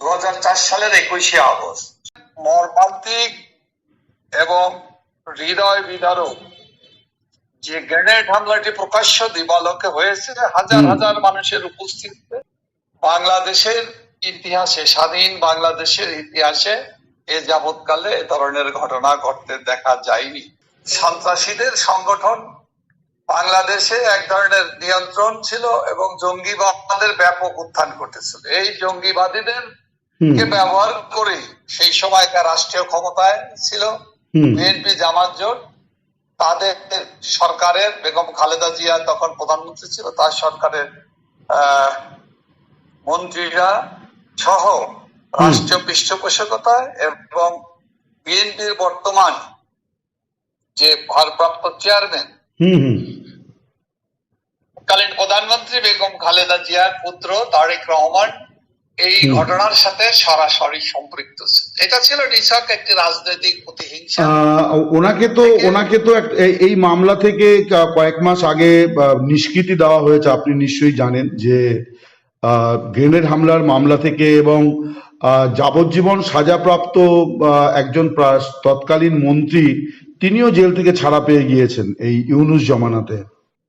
দু সালের একুশে আগস্ট। মর্মান্তিক এবং হৃদয় বিদারক যে গ্রেনেড হামলাটি প্রকাশ্য দিবালোকে হয়েছে হাজার হাজার মানুষের উপস্থিতিতে বাংলাদেশের ইতিহাসে স্বাধীন বাংলাদেশের ইতিহাসে এ যাবৎকালে এ ধরনের ঘটনা ঘটতে দেখা যায়নি। সন্ত্রাসীদের সংগঠন বাংলাদেশে এক ধরনের নিয়ন্ত্রণ ছিল এবং জঙ্গিবাদের ব্যাপক উত্থান ঘটেছিল। এই জঙ্গিবাদীদের কে ব্যবহার করে সেই সময়কার রাষ্ট্রীয় ক্ষমতায় ছিল বিএনপি জামাত জোট তাদের সরকারের বেগম খালেদা জিয়া তখন প্রধানমন্ত্রী ছিল তার সরকারের মন্ত্রীরা সহ রাষ্ট্রীয় পৃষ্ঠপোষকতা এবং বিএনপির বর্তমান যে ভারপ্রাপ্ত চেয়ারম্যান কালীন প্রধানমন্ত্রী বেগম খালেদা জিয়ার পুত্র তারেক রহমান এই ঘটনার সাথে সরাসরি সম্পৃক্ত এটা ছিল নিছক একটি রাজনৈতিক প্রতিহিংসা। ওনাকে তো ওনাকে তো এই- মামলা থেকে কয়েক মাস আগে নিষ্কৃতি দেওয়া হয়েছে আপনি নিশ্চয়ই জানেন যে গ্রেনেড হামলার মামলা থেকে এবং যাবজ্জীবন সাজাপ্রাপ্ত একজন তৎকালীন মন্ত্রী তিনিও জেল থেকে ছাড়া পেয়ে গিয়েছেন এই ইউনুস জমানাতে।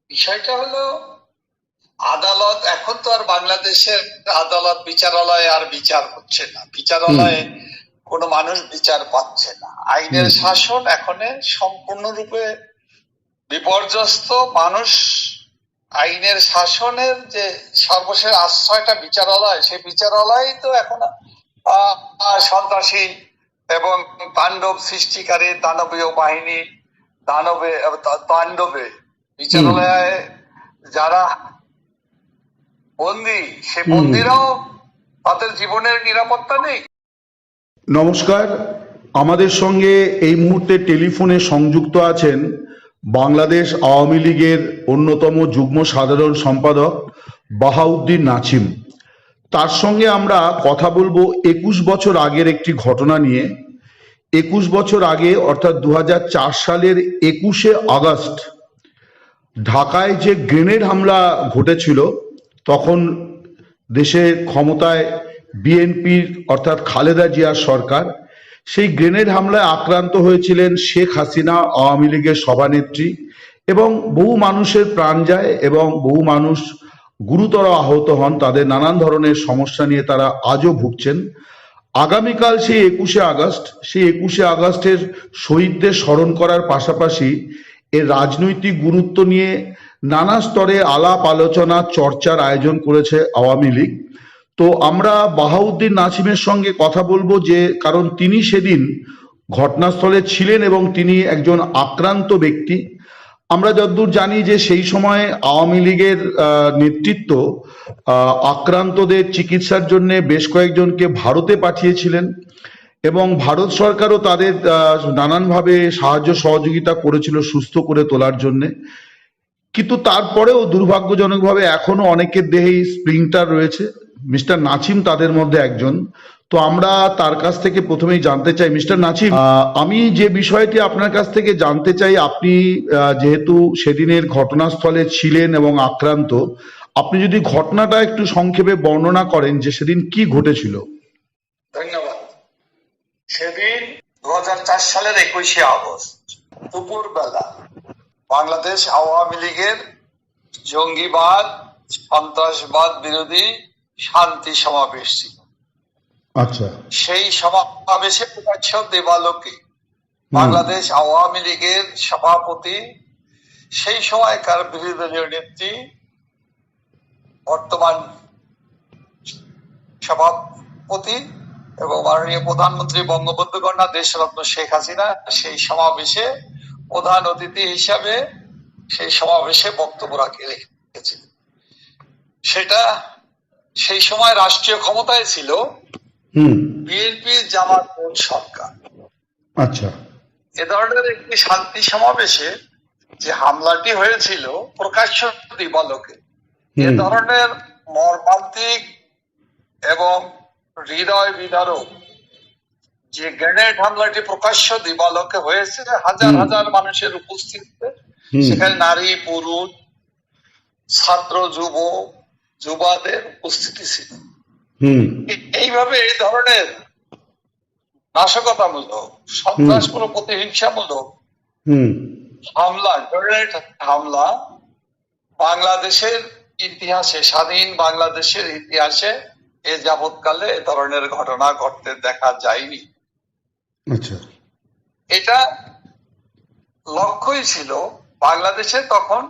বিষয়টা হলো আদালত এখন তো আর বাংলাদেশের আদালত বিচারালয়ে আর বিচার হচ্ছে না। বিচারালয়ে কোনো মানুষ বিচার পাচ্ছে না। আইনের শাসন এখন সম্পূর্ণরূপে বিপর্যস্ত। মানুষ আইনের শাসনের যে সর্বশেষ আশ্রয়টা বিচারালয় সেই বিচারালয় তো এখন সন্ত্রাসী এবং তাণ্ডব সৃষ্টিকারী দানবীয় বাহিনী দানবে তাণ্ডবে বিচারালয়ে যারা বন্দি। সে। বন্দিরাও তাদের জীবনের নিরাপত্তা নেই। নমস্কার। আমাদের সঙ্গে এই মুহূর্তে টেলিফোনে সংযুক্ত আছেন বাংলাদেশ আওয়ামী লীগের অন্যতম যুগ্ম সাধারণ সম্পাদক বাহাউদ্দিন নাছিম। তার সঙ্গে আমরা কথা বলব একুশ বছর আগের একটি ঘটনা নিয়ে। একুশ বছর আগে অর্থাৎ দু হাজার চার সালের একুশে আগস্ট ঢাকায় যে গ্রেনেড হামলা ঘটেছিল তখন দেশের ক্ষমতায় বিএনপির অর্থাৎ খালেদা জিয়ার সরকার, সেই গ্রেনেড হামলায় আক্রান্ত হয়েছিলেন শেখ হাসিনা, আওয়ামী লীগের সভানেত্রী এবং বহু মানুষের প্রাণ যায় এবং বহু মানুষ গুরুতর আহত হন। তাদের নানান ধরনের সমস্যা নিয়ে তারা আজও ভুগছেন। আগামীকাল সেই একুশে আগস্ট, সেই একুশে আগস্টের শহীদদের স্মরণ করার পাশাপাশি এর রাজনৈতিক গুরুত্ব নিয়ে নানা স্তরে আলাপ, আলোচনা, চর্চার আয়োজন করেছে আওয়ামী লীগ। তো আমরা বাহাউদ্দিন নাসিমের সঙ্গে কথা বলব যে, কারণ তিনি সেদিন ঘটনাস্থলে ছিলেন এবং তিনি একজন আক্রান্ত ব্যক্তি। আমরা যতদূর জানি যে সেই সময় আওয়ামী লীগের নেতৃত্ব আক্রান্তদের চিকিৎসার জন্য বেশ কয়েকজনকে ভারতে পাঠিয়েছিলেন এবং ভারত সরকারও তাদের নানানভাবে সাহায্য সহযোগিতা করেছিল সুস্থ করে তোলার জন্যে। কিন্তু তারপরেও দুর্ভাগ্যজনকভাবে এখনও অনেকের দেহেই স্প্রিংটার রয়েছে। মিস্টার নাছিম তাদের মধ্যে একজন। তো আমরা তার কাছ থেকে প্রথমেই জানতে চাই মিস্টার নাছিম আহ, আমি যে বিষয়টি আপনার কাছ থেকে জানতে চাই আপনি আহ, যেহেতু সেদিনের ঘটনাস্থলে ছিলেন এবং আক্রান্ত আপনি যদি ঘটনাটা একটু সংক্ষেপে বর্ণনা করেন যে সেদিন কি ঘটেছিল। ধন্যবাদ। সেদিন দু হাজার চার সালের একুশে আগস্ট দুপুর বেলা বাংলাদেশ আওয়ামী লীগের জঙ্গিবাদ সন্ত্রাসবাদ বিরোধী শান্তি সমাবেশ ছিল। আচ্ছা। সেই সমাবেশে প্রকাশ্য দেবালোকে বাংলাদেশ আওয়ামী লীগের সভাপতি সেই সময়কার বিরোধী দলীয় নেত্রী বর্তমান সভাপতি এবং মাননীয় প্রধানমন্ত্রী বঙ্গবন্ধু কন্যা দেশরত্ন শেখ হাসিনা সেই সমাবেশে প্রধান অতিথি হিসাবে সেই সমাবেশে বক্তব্য রাখে রেখেছিলেন সেটা সেই সময় রাষ্ট্রীয় ক্ষমতায় ছিল বিএনপি জামাত সরকার। আচ্ছা। এ ধরনের একটি শান্তি সমাবেশে যে হামলাটি হয়েছিল প্রকাশ্য দিবালোকে এ ধরনের মর্মান্তিক এবং হৃদয় বিদারক যে গ্রেনেড হামলাটি প্রকাশ্য দিবালোকে হয়েছে হাজার হাজার মানুষের উপস্থিতিতে। সেখানে নারী পুরুষ ছাত্র যুব যুবাদের উপস্থিতি ছিল। হুম। এই ধরনের নাশকতামূলক সন্ত্রাসমূলক প্রতিহিংসামূলক হুম। হামলা গ্রেনেড হামলা বাংলাদেশের ইতিহাসে স্বাধীন বাংলাদেশের ইতিহাসে এ যাবৎকালে এ ধরনের ঘটনা ঘটতে দেখা যায়নি। আচ্ছা। এটা লক্ষ্যই ছিল বাংলাদেশে তখন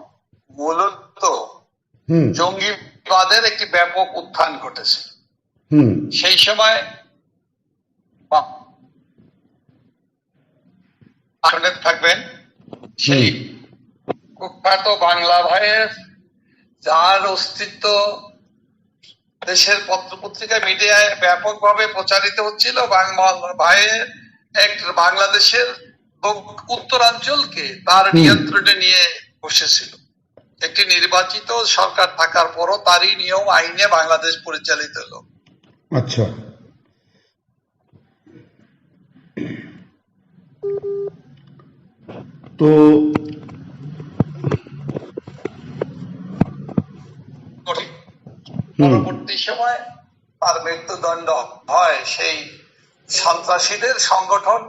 মূলত জঙ্গিবাদের একটি ব্যাপক উত্থান ঘটেছে। সেই সময় আসনে থাকবেন সেই কুখ্যাত বাংলা ভাইয়ের যার অস্তিত্ব দেশের পত্র পত্রিকা মিডিয়ায় ব্যাপকভাবে প্রচারিত হচ্ছিল বাংলা ভাইয়ের এক বাংলাদেশের উত্তরাঞ্চলকে তার নিয়ন্ত্রণে নিয়ে বসেছিল। একটি নির্বাচিত সরকার থাকার পরও তারই নিয়ম আইনে বাংলাদেশ পরিচালিত হলো। আচ্ছা। তো পরবর্তী সময় তার মৃত্যুদণ্ড হয় সেই সন্ত্রাসীদের সংগঠন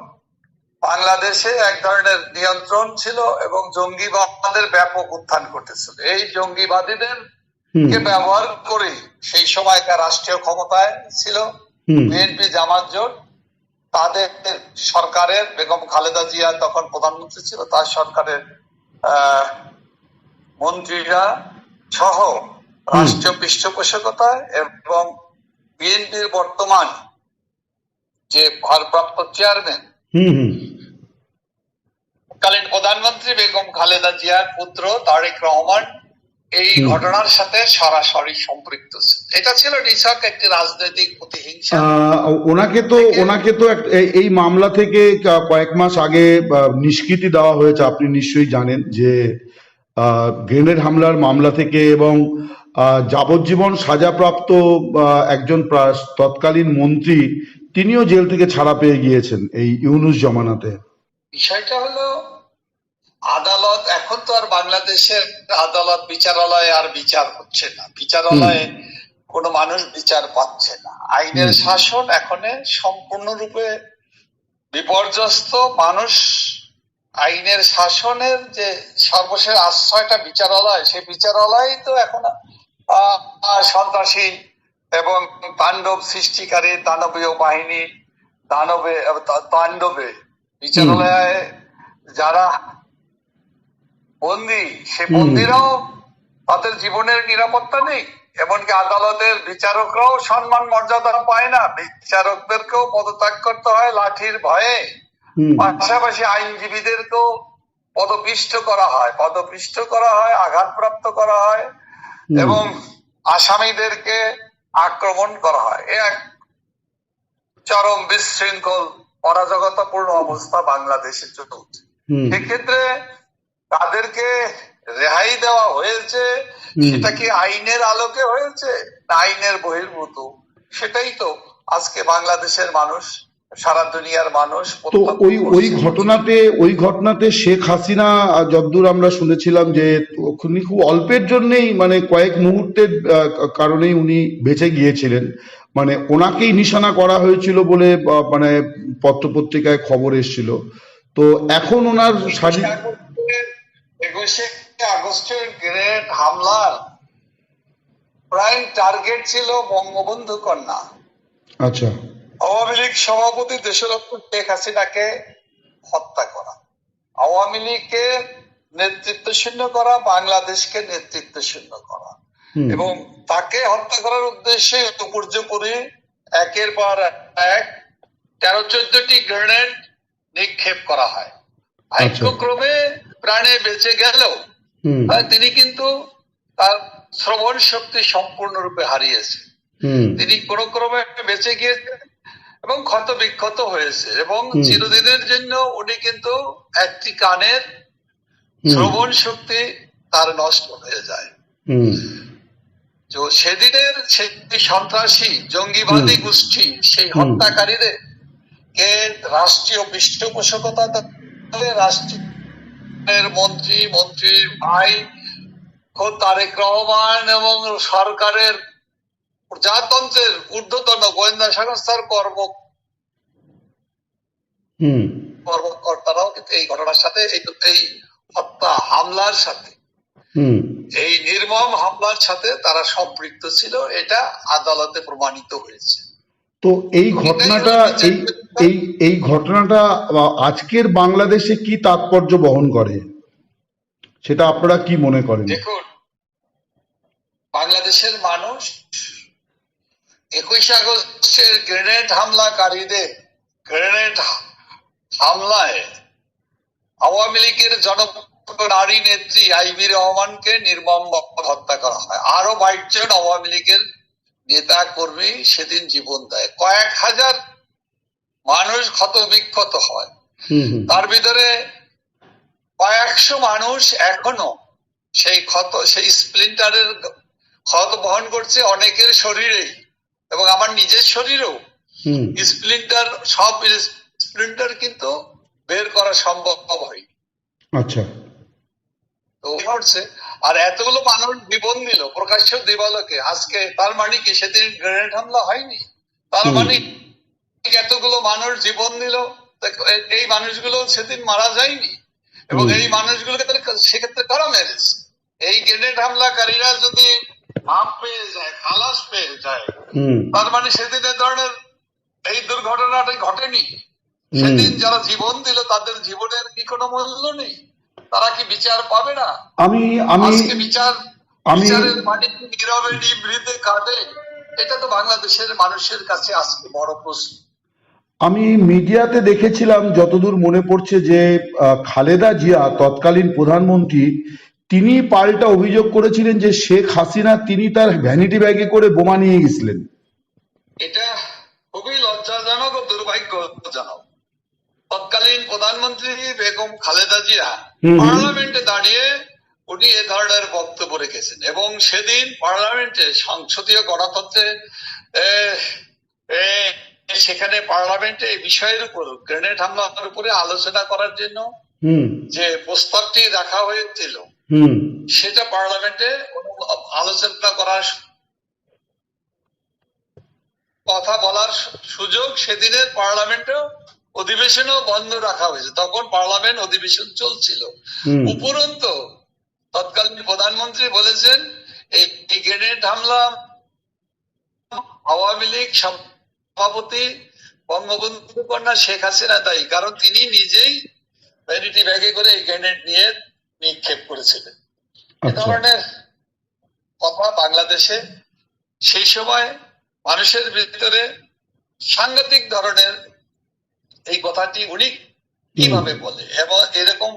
বাংলাদেশে এক ধরনের নিয়ন্ত্রণ ছিল এবং জঙ্গিবাদের ব্যাপক উত্থান ঘটেছিল। এই জঙ্গিবাদীদের কে ব্যবহার করে সেই সময়কার রাষ্ট্রীয় ক্ষমতায় ছিল বিএনপি জামাত জোট। তাদের সরকারের বেগম খালেদা জিয়া তখন প্রধানমন্ত্রী ছিল তার সরকারের আহ, মন্ত্রীরা সহ রাষ্ট্রীয় পৃষ্ঠপোষকতা এবং বিএনপির বর্তমান যে ভারপ্রাপ্ত চেয়ারম্যান হুম হুম। কালীন প্রধানমন্ত্রী বেগম খালেদা জিয়ার পুত্র তারেক রহমান এই ঘটনার সাথে সরাসরি সম্পৃক্ত ছিল এটা ছিল নিছক একটি রাজনৈতিক প্রতিহিংসা। ওনাকে তো ওনাকে তো এই- মামলা থেকে কয়েক মাস আগে নিষ্কৃতি দেওয়া হয়েছে আপনি নিশ্চয়ই জানেন যে আহ, গ্রেনেড হামলার মামলা থেকে এবং আহ, যাবজ্জীবন সাজাপ্রাপ্ত একজন তৎকালীন মন্ত্রী তিনিও জেল থেকে ছাড়া পেয়ে গিয়েছেন এই ইউনুস জমানাতে। বিষয়টা হলো আদালত এখন তো আর বাংলাদেশের আদালত বিচারালয়ে আর বিচার হচ্ছে না। বিচারালয়ে কোনো মানুষ বিচার পাচ্ছে না। আইনের শাসন এখন সম্পূর্ণরূপে বিপর্যস্ত। মানুষ আইনের শাসনের যে সর্বশেষ আশ্রয়টা বিচারালয় সেই বিচারালয় তো এখন সন্ত্রাসী এবং তাণ্ডব সৃষ্টিকারী দানবীয় বাহিনী দানবে তাণ্ডবে বিচারালয়ে যারা বন্দি সে। বন্দিরাও তাদের জীবনের নিরাপত্তা নেই। এমনকি আদালতের বিচারকরাও সম্মান মর্যাদা পায় না। বিচারকদেরকেও পদত্যাগ করতে হয় লাঠির ভয়ে। পাশাপাশি আইনজীবীদেরকেও পদপিষ্ট করা হয়। পদপিষ্ট করা হয় আঘাতপ্রাপ্ত করা হয় এবং আসামিদেরকে আক্রমণ করা হয়। এ এক চরম বিশৃঙ্খল অরাজকতাপূর্ণ অবস্থা বাংলাদেশে চলছে এক্ষেত্রে সেক্ষেত্রে তাদেরকে রেহাই দেওয়া হয়েছে সেটা কি আইনের আলোকে হয়েছে? আইনের বহির্ভূত। সেটাই তো আজকে বাংলাদেশের মানুষ সারা দুনিয়ার মানুষ তো ওই ওই ঘটনাতে ওই ঘটনাতে শেখ হাসিনা আহ, যতদূর আমরা শুনেছিলাম যে উনি খুব অল্পের জন্যই মানে কয়েক মুহূর্তের কারণেই উনি বেঁচে গিয়েছিলেন। মানে ওনাকেই নিশানা করা হয়েছিল বলে মানে পত্রপত্রিকায় খবর এসেছিল। তো এখন ওনার স্বাধীন একুশে আগস্টের গ্রেনেড হামলার প্রাইম টার্গেট ছিল বঙ্গবন্ধু কন্যা। আচ্ছা। আওয়ামী লীগ সভাপতি দেশরত্ন শেখ হাসিনাকে হত্যা করা আওয়ামী লীগের নেতৃত্ব শূন্য করা বাংলাদেশকে নেতৃত্ব শূন্য করা এবং তাকে হত্যা করার উদ্দেশ্যে উপর্যুপরি একের পর এক তেরো চোদ্দটি গ্রেনেড নিক্ষেপ করা হয়। ভাগ্যক্রমে প্রাণে বেঁচে গেলেও হুম। তিনি কিন্তু তার শ্রবণ শক্তি সম্পূর্ণরূপে হারিয়েছে তিনি কোন ক্রমে বেঁচে গিয়েছেন এবং ক্ষত বিক্ষত হয়েছে। এবং চিরদিনের জন্য উনি কিন্তু একটি কানের শ্রবণ শক্তি তার নষ্ট হয়ে যায়। তো সেদিনের সেই সন্ত্রাসী জঙ্গিবাদী গোষ্ঠী সেই হত্যাকারীদের কে রাষ্ট্রীয় পৃষ্ঠপোষকতা রাষ্ট্রের মন্ত্রী মন্ত্রীর ভাই তারেক রহমান এবং সরকারের প্রজাতন্ত্রের ঊর্ধ্বতন গোয়েন্দা সংস্থার কর্ম কর্মকর্তারাও কিন্তু এই ঘটনার সাথে এই এই হত্যা হামলার সাথে। এই নির্মম হামলার সাথে তারা সম্পৃক্ত ছিল এটা আদালতে প্রমাণিত হয়েছে। তো এই ঘটনাটা এই এই এই ঘটনাটা আজকের বাংলাদেশে কি তাৎপর্য বহন করে? সেটা আপনারা কি মনে করেন? দেখুন বাংলাদেশের মানুষ একুশে আগস্টের গ্রেনেড হামলাকারীদের গ্রেনেড হামলায় আওয়ামী লীগের জনপ্রিয় নারী নেত্রী আইবি রহমানকে নির্মম হত্যা করা হয়। আরও বাইশ জন আওয়ামী লীগের নেতা কর্মী সেদিন জীবন দেয়। কয়েক হাজার মানুষ ক্ষত বিক্ষত হয় তার ভিতরে কয়েকশো মানুষ এখনও সেই ক্ষত সেই স্প্লিন্টারের ক্ষত বহন করছে। অনেকের শরীরেই এবং আমার নিজের শরীরেও স্প্লিন্টার সব স্প্লিন্টার কিন্তু বের করা সম্ভব হয়। আচ্ছা। তো ঘটছে আর এতগুলো মানুষ জীবন দিল প্রকাশ্য দিবালোকে। আজকে তার মানে কি সেদিন গ্রেনেড হামলা হয়নি? তার মানে এতগুলো মানুষ জীবন দিল এই মানুষগুলো সেদিন মারা যায়নি? এবং এই মানুষগুলোকে সেক্ষেত্রে কারা মেরেছে? এই গ্রেনেড হামলাকারীরা যদি মাপ পেয়ে যায় খালাস পেয়ে যায়। তার মানে সেদিন এ ধরনের এই দুর্ঘটনাটা ঘটেনি। সেদিন যারা জীবন দিল তাদের জীবনের কি কোনো মূল্য নেই? তারা কি বিচার পাবে না? আমি আমি আজকে বিচার আমি- নীরবে কাটে এটা তো বাংলাদেশের মানুষের কাছে আজকে বড় প্রশ্ন। আমি মিডিয়াতে দেখেছিলাম যতদূর মনে পড়ছে যে খালেদা জিয়া তৎকালীন প্রধানমন্ত্রী তিনি পাল্টা অভিযোগ করেছিলেন যে শেখ হাসিনা তিনি তার ভ্যানিটি ব্যাগে করে বোমা নিয়ে গেছিলেন। এটা খুবই লজ্জাজনক ও দুর্ভাগ্যজনক। তৎকালীন প্রধানমন্ত্রী বেগম খালেদা জিয়া। পার্লামেন্টে দাঁড়িয়ে উনি এ ধরনের বক্তব্য রেখেছেন এবং সেদিন পার্লামেন্টে সংসদীয় গণতন্ত্রে সেখানে পার্লামেন্টে এই বিষয়ের উপর গ্রেনেড হামলার উপরে আলোচনা করার জন্য যে প্রস্তাবটি রাখা হয়েছিল সেটা পার্লামেন্টে আলোচনা করার কথা বলার সুযোগ সেদিনের পার্লামেন্টেও অধিবেশনও বন্ধ রাখা হয়েছে। তখন পার্লামেন্ট অধিবেশন চলছিল। উপরন্ত তৎকালীন প্রধানমন্ত্রী বলেছেন এই গ্রেনেড হামলা আওয়ামী লীগ সভাপতি বঙ্গবন্ধু কন্যা শেখ হাসিনা দায়ী। কারণ তিনি নিজেই ভ্যানিটি ব্যাগে করে এই গ্রেনেড নিয়ে নিক্ষেপ করেছিলেন। এ আচ্ছা। ধরনের কথা বাংলাদেশে সেই সময় মানুষের ভিতরে সাংঘাতিক ধরনের এই কথাটি উনি কীভাবে বলে? এবং এরকম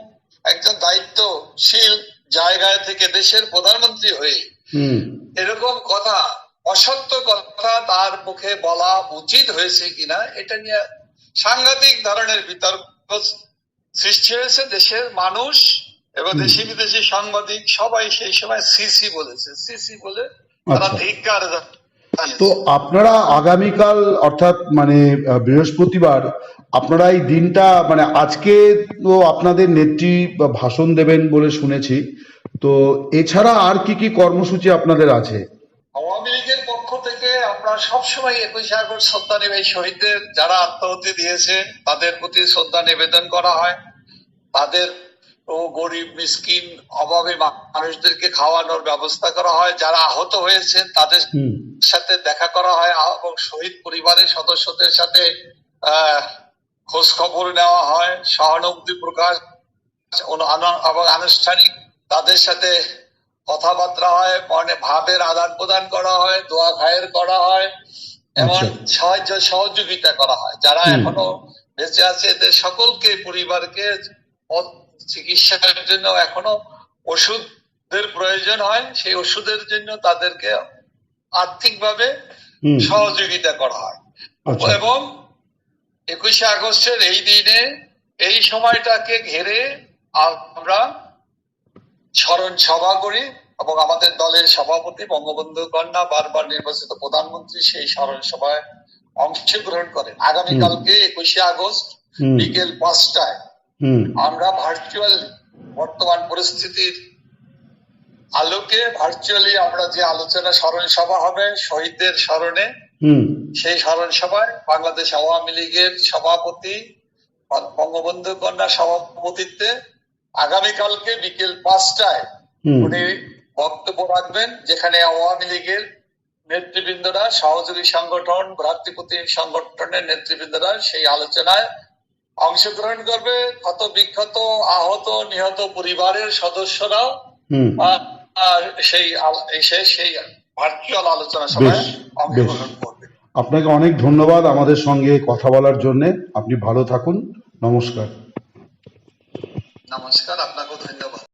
একজন দায়িত্বশীল জায়গায় থেকে দেশের প্রধানমন্ত্রী হয়ে এরকম কথা অসত্য কথা তার মুখে বলা উচিত হয়েছে কিনা এটা নিয়ে সাংঘাতিক ধরনের বিতর্ক সৃষ্টি হয়েছে। দেশের মানুষ এবং দেশি বিদেশি সাংবাদিক সবাই সেই সময় সিসি বলেছে। সিসি বলে তারা আচ্ছা। ধিক্কার তো আপনারা আগামীকাল অর্থাৎ মানে বৃহস্পতিবার আপনারা এই দিনটা মানে আজকে তো আপনাদের নেত্রী ভাষণ দেবেন বলে শুনেছি। তো এছাড়া আর কি কি কর্মসূচি আপনাদের আছে? আওয়ামী লীগের পক্ষ থেকে আমরা সবসময় একুশে আগস্ট শ্রদ্ধা নেবে শহীদদের যারা আত্মাহুতি দিয়েছে তাদের প্রতি শ্রদ্ধা নিবেদন করা হয়। তাদের ও গরিব মিসকিন অভাবে মানুষদেরকে খাওয়ানোর ব্যবস্থা করা হয়। যারা আহত হয়েছে তাদের সাথে দেখা করা হয় এবং শহীদ পরিবারের সদস্যদের সাথে খোঁজ খবর নেওয়া হয়। সহানুভূতি প্রকাশ এবং আনুষ্ঠানিক তাদের সাথে কথাবার্তা হয়। মানে ভাবের আদান প্রদান করা হয় দোয়া খায়ের করা হয় এমন আচ্ছা। সাহায্য সহযোগিতা করা হয়। যারা এখনও বেঁচে আছে এদের সকলকে পরিবারকে চিকিৎসার জন্য এখনও ওষুধের প্রয়োজন হয় সেই ওষুধের জন্য তাদেরকে আর্থিকভাবে সহযোগিতা করা হয়। আচ্ছা। এবং একুশে আগস্টের এই দিনে এই সময়টাকে ঘিরে আমরা স্মরণ সভা করি এবং আমাদের দলের সভাপতি বঙ্গবন্ধু কন্যা বারবার নির্বাচিত প্রধানমন্ত্রী সেই স্মরণ সভায় অংশগ্রহণ করেন। আগামীকালকে একুশে আগস্ট বিকেল পাঁচটায় আমরা ভার্চুয়াল বর্তমান পরিস্থিতির আলোকে ভার্চুয়ালি আমরা যে আলোচনা স্মরণ সভা হবে শহীদদের স্মরণে সেই স্মরণ সভায় বাংলাদেশ আওয়ামী লীগের সভাপতি বঙ্গবন্ধু কন্যা সভাপতিত্বে আগামীকালকে বিকেল পাঁচটায় উনি বক্তব্য রাখবেন যেখানে আওয়ামী লীগের নেতৃবৃন্দরা সহযোগী সংগঠন ভ্রাতৃপতি সংগঠনের নেতৃবৃন্দরা সেই আলোচনায় অংশগ্রহণ করবে কত বিখ্যাত আহত নিহত পরিবারের সদস্যরাও। সেই সেই ভার্চুয়াল আলোচনা সভায় অংশগ্রহণ করবে। আপনাকে অনেক ধন্যবাদ আমাদের সঙ্গে কথা বলার জন্য। আপনি ভালো থাকুন। নমস্কার। নমস্কার আপনার